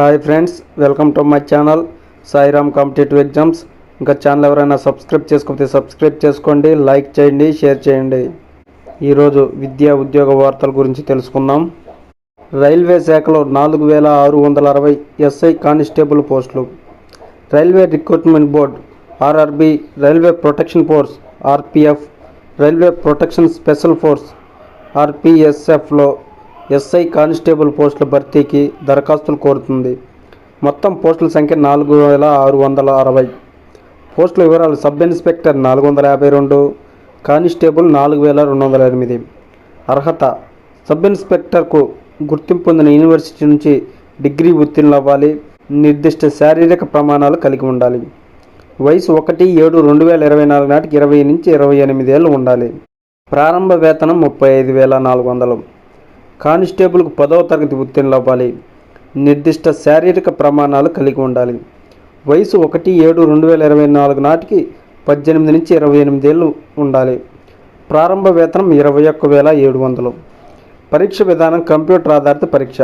Hi friends welcome to my channel Sairam competitive exams ఇంకా channel ఎవరైనా subscribe చేసుకోకపోతే subscribe చేసుకోండి లైక్ చేయండి షేర్ చేయండి. ఈరోజు విద్యా ఉద్యోగ వార్తల గురించి తెలుసుకుందాం. రైల్వే శాఖలో నాలుగు వేల ఆరు వందల అరవై ఎస్ఐ కానిస్టేబుల్ పోస్టులు. Railway recruitment board RRB railway protection force RPF railway protection special force ఆర్పిఎస్ఎఫ్లో SI constable పోస్టుల భర్తీకి దరఖాస్తులు కోరుతుంది. మొత్తం పోస్టుల సంఖ్య నాలుగు వేల ఆరు వందల అరవై. పోస్టుల వివరాలు సబ్ ఇన్స్పెక్టర్ నాలుగు వందల యాభై రెండు కానిస్టేబుల్ నాలుగు వేల రెండు వందల ఎనిమిది. అర్హత సబ్ ఇన్స్పెక్టర్కు గుర్తింపు పొందిన యూనివర్సిటీ నుంచి డిగ్రీ ఉత్తీర్ణులు అవ్వాలి. నిర్దిష్ట శారీరక ప్రమాణాలు కలిగి ఉండాలి. వయసు ఒకటి ఏడు రెండు వేల ఇరవై నాలుగు నాటికి ఇరవై నుంచి ఇరవై ఎనిమిది ఏళ్ళు ఉండాలి. ప్రారంభ వేతనం ముప్పై ఐదు వేల నాలుగు వందలు. కానిస్టేబుల్కు పదవ తరగతి ఉత్తీర్ణులు అవ్వాలి. నిర్దిష్ట శారీరక ప్రమాణాలు కలిగి ఉండాలి. వయసు ఒకటి ఏడు రెండు వేల ఇరవై నాలుగు నాటికి పద్దెనిమిది నుంచి ఇరవై ఎనిమిది ఏళ్ళు ఉండాలి. ప్రారంభ వేతనం ఇరవై ఒక్క వేల ఏడు వందలు. పరీక్ష విధానం కంప్యూటర్ ఆధారిత పరీక్ష.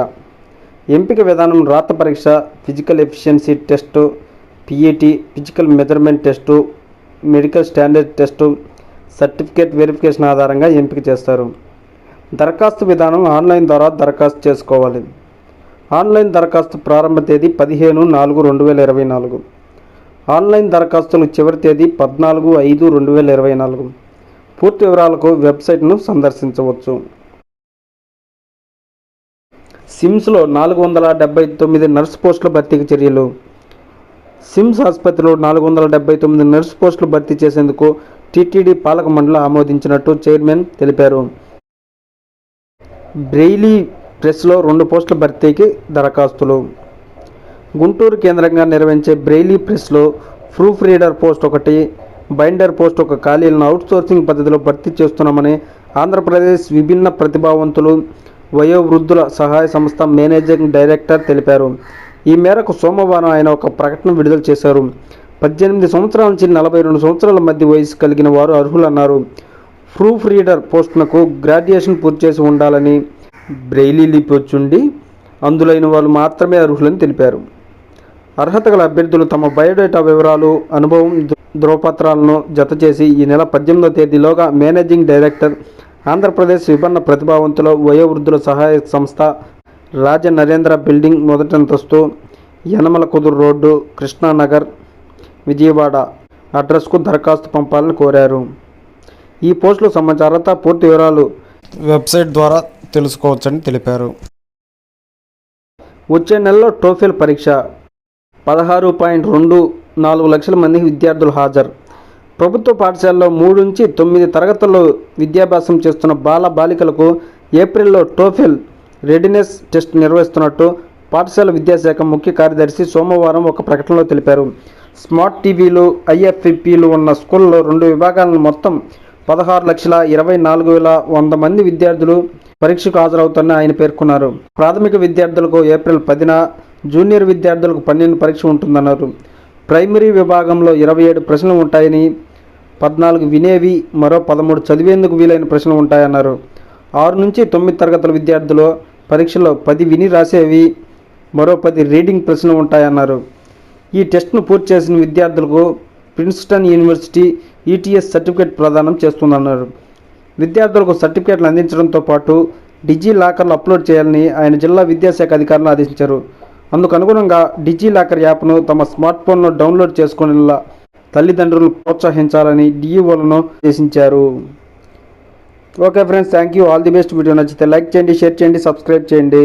ఎంపిక విధానం రాత పరీక్ష physical efficiency test PET physical measurement test medical standard test certificate verification ఆధారంగా ఎంపిక చేస్తారు. దరఖాస్తు విధానం ఆన్లైన్ ద్వారా దరఖాస్తు చేసుకోవాలి. ఆన్లైన్ దరఖాస్తు ప్రారంభ తేదీ పదిహేను నాలుగు రెండు వేల ఇరవై నాలుగు. ఆన్లైన్ దరఖాస్తులు చివరి తేదీ పద్నాలుగు ఐదు రెండు వేల ఇరవై నాలుగు. పూర్తి వివరాలకు వెబ్సైట్ను సందర్శించవచ్చు. సిమ్స్లో నాలుగు వందల డెబ్బై తొమ్మిది నర్స్ పోస్టుల భర్తీకి చర్యలు. సిమ్స్ ఆసుపత్రిలో నాలుగు వందల డెబ్బై తొమ్మిది నర్స్ పోస్టులు భర్తీ చేసేందుకు టీటీడీ పాలక మండలి ఆమోదించినట్టు చైర్మన్ తెలిపారు. బ్రెయిలీ ప్రెస్లో రెండు పోస్టుల భర్తీకి దరఖాస్తులు. గుంటూరు కేంద్రంగా నిర్వహించే బ్రెయిలీ ప్రెస్లో ప్రూఫ్ రీడర్ పోస్ట్ ఒకటి బైండర్ పోస్ట్ ఒక ఖాళీలను అవుట్సోర్సింగ్ పద్ధతిలో భర్తీ చేస్తున్నామని ఆంధ్రప్రదేశ్ విభిన్న ప్రతిభావంతులు వయోవృద్ధుల సహాయ సంస్థ మేనేజింగ్ డైరెక్టర్ తెలిపారు. ఈ మేరకు సోమవారం ఆయన ఒక ప్రకటన విడుదల చేశారు. పద్దెనిమిది సంవత్సరాల నుంచి నలభై రెండు సంవత్సరాల మధ్య వయసు కలిగిన వారు అర్హులన్నారు. ప్రూఫ్ రీడర్ పోస్టునకు గ్రాడ్యుయేషన్ పూర్తి చేసి ఉండాలని బ్రెయిలీ లిపి వచ్చుండి అందులైన వాళ్ళు మాత్రమే అర్హులని తెలిపారు. అర్హత గల అభ్యర్థులు తమ బయోడేటా వివరాలు అనుభవం ధ్రువపత్రాలను ధృవపత్రాలను జత చేసి ఈ నెల పద్దెనిమిదో తేదీలోగా మేనేజింగ్ డైరెక్టర్ ఆంధ్రప్రదేశ్ విభిన్న ప్రతిభావంతుల వయోవృద్ధుల సహాయ సంస్థ రాజ నరేంద్ర బిల్డింగ్ మొదటంతస్తు యనమల కుదురు రోడ్డు కృష్ణానగర్ విజయవాడ అడ్రస్కు దరఖాస్తు పంపాలని కోరారు. ఈ పోస్టుల సంబంధించిన అర్హత పూర్తి వివరాలు వెబ్సైట్ ద్వారా తెలుసుకోవచ్చని తెలిపారు. వచ్చే నెలలో టోఫెల్ పరీక్ష. పదహారు పాయింట్ రెండు నాలుగు లక్షల మంది విద్యార్థులు హాజరు. ప్రభుత్వ పాఠశాలలో మూడు నుంచి తొమ్మిది తరగతుల్లో విద్యాభ్యాసం చేస్తున్న బాల బాలికలకు ఏప్రిల్లో టోఫెల్ రెడీనెస్ టెస్ట్ నిర్వహిస్తున్నట్టు పాఠశాల విద్యాశాఖ ముఖ్య కార్యదర్శి సోమవారం ఒక ప్రకటనలో తెలిపారు. స్మార్ట్ టీవీలు ఐఎఫ్పిలు ఉన్న స్కూల్లో రెండు విభాగాలను మొత్తం పదహారు లక్షల ఇరవై నాలుగు వేల వంద మంది విద్యార్థులు పరీక్షకు హాజరవుతారని ఆయన పేర్కొన్నారు. ప్రాథమిక విద్యార్థులకు ఏప్రిల్ పదిన జూనియర్ విద్యార్థులకు పన్నెండు పరీక్ష ఉంటుందన్నారు. ప్రైమరీ విభాగంలో ఇరవై ఏడు ప్రశ్నలు ఉంటాయని పద్నాలుగు వినేవి మరో పదమూడు చదివేందుకు వీలైన ప్రశ్నలు ఉంటాయన్నారు. ఆరు నుంచి తొమ్మిది తరగతుల విద్యార్థులు పరీక్షలో పది విని రాసేవి మరో పది రీడింగ్ ప్రశ్నలు ఉంటాయన్నారు. ఈ టెస్ట్ను పూర్తి చేసిన విద్యార్థులకు ప్రిన్స్టన్ యూనివర్సిటీ ఈటీఎస్ సర్టిఫికేట్ ప్రదానం చేస్తుందన్నారు. విద్యార్థులకు సర్టిఫికేట్లు అందించడంతో పాటు డిజీ లాకర్లు అప్లోడ్ చేయాలని ఆయన జిల్లా విద్యాశాఖ అధికారులు ఆదేశించారు. అందుకు అనుగుణంగా డిజీ లాకర్ యాప్ను తమ స్మార్ట్ ఫోన్లో డౌన్లోడ్ చేసుకునేలా తల్లిదండ్రులు ప్రోత్సహించాలని డిఈఓలను ఆదేశించారు. Okay friends thank you all the best. Video నచ్చితే లైక్ చేయండి షేర్ చేయండి సబ్స్క్రైబ్ చేయండి.